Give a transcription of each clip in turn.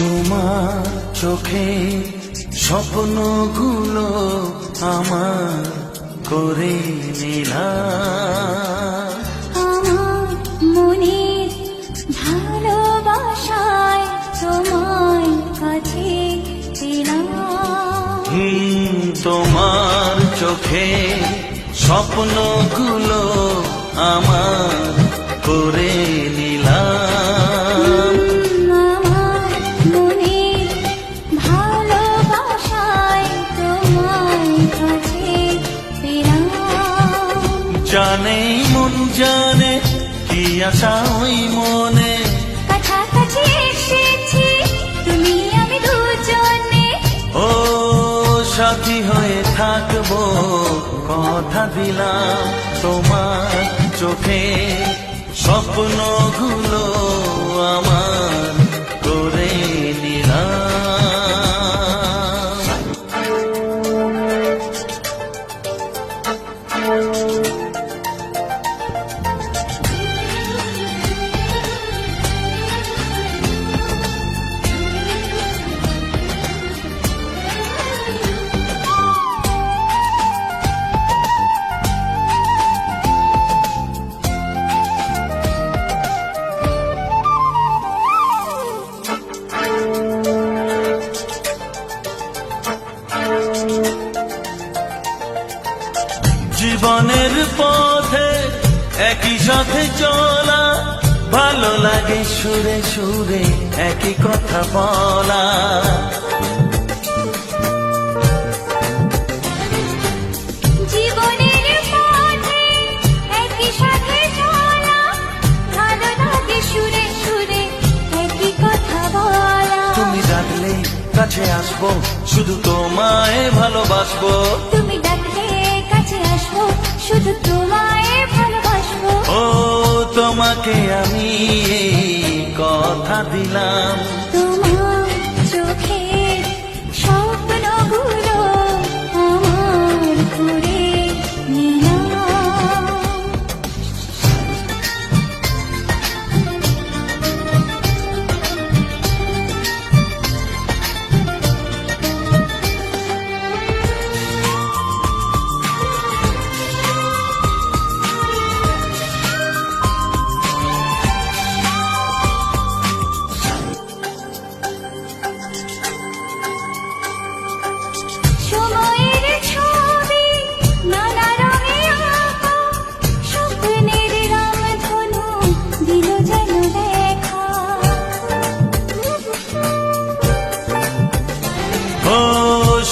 তোমার চোখে স্বপ্নগুলো আমার করে আমার মনের ভালোবাসায় তোমায় কাছে তোমার চোখে স্বপ্নগুলো আমার করে নিলাম জানে মন জানে কি আশা ওই মনে? কাছাকাছি এসেছি তুমি আমি দুজনে। ও সাথী হয়ে থাকব কথা দিলাম তোমার চোখে। স্বপ্নগুলো আমার পথে একই সাথে চলা ভালো লাগে সুরে সুরে একই কথা বলা। তুমি ডাকলে কাছে আসব শুধু তোমায় ভালোবাসবো। শুধু তোমায় ভালোবাসবো। ও তোমাকে আমি কথা দিলাম। তোমার চোখে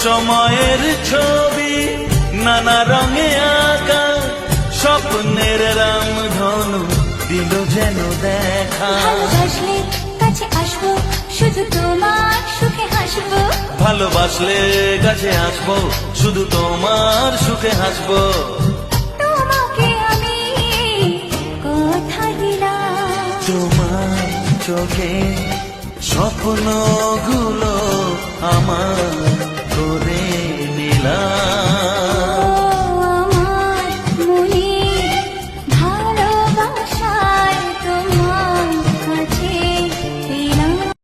সময়ের ছবি নানা রঙে আঁকা স্বপ্নের রামধনু দিল যেন দেখা। ভালোবাসলে কাছে আসব শুধু তোমার সুখে হাসবো। ভালোবাসলে কাছে আসব শুধু তোমার সুখে হাসবো। তোমাকে আমি কথা দিলাম। তোমার চোখে স্বপ্নগুলো আমার